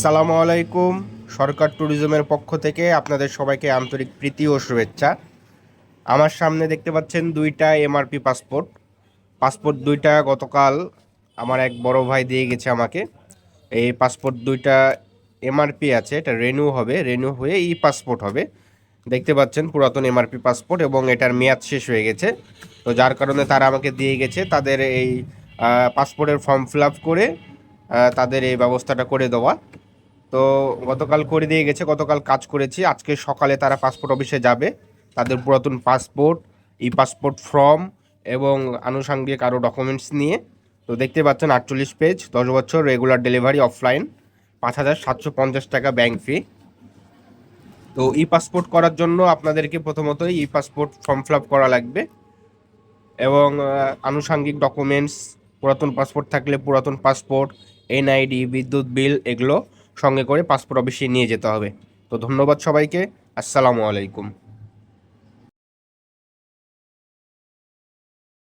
আসসালামু আলাইকুম, সরকার ট্যুরিজমের পক্ষ থেকে আপনাদের সবাইকে আন্তরিক প্রীতি ও শুভেচ্ছা। আমার সামনে দেখতে পাচ্ছেন দুইটা এমআরপি পাসপোর্ট। পাসপোর্ট দুইটা গতকাল আমার এক বড় ভাই দিয়ে গেছে আমাকে। এই পাসপোর্ট দুইটা এমআরপি আছে, এটা রেনু হবে, রেনু হয়ে ই পাসপোর্ট হবে। দেখতে পাচ্ছেন পুরাতন এমআরপি পাসপোর্ট এবং এটার মেয়াদ শেষ হয়ে গেছে। তো যার কারণে তারা আমাকে দিয়ে গেছে, তাদের এই পাসপোর্টের ফর্ম ফিল আপ করে তাদের এই ব্যবস্থাটা করে দেওয়া। তো গতকাল করে দিয়ে গেছে, গতকাল কাজ করেছি। আজকে সকালে তারা পাসপোর্ট অফিসে যাবে। তাদের পুরাতন পাসপোর্ট ই পাসপোর্ট ফর্ম এবং আনুষঙ্গিক আরও ডকুমেন্টস নিয়ে। তো দেখতে পাচ্ছেন আটচল্লিশ পেজ দশ বছর রেগুলার ডেলিভারি অফলাইন পাঁচ হাজার সাতশো পঞ্চাশ টাকা ব্যাংক ফি তো ই পাসপোর্ট করার জন্য আপনাদেরকে প্রথমত ই পাসপোর্ট ফর্ম ফিল করা লাগবে এবং আনুষঙ্গিক ডকুমেন্টস পুরাতন পাসপোর্ট থাকলে পুরাতন পাসপোর্ট এনআইডি বিদ্যুৎ বিল, এগুলো সঙ্গে করে পাসপোর্ট অফিসে নিয়ে যেতে হবে। তো ধন্যবাদ সবাইকে। আসসালামু আলাইকুম।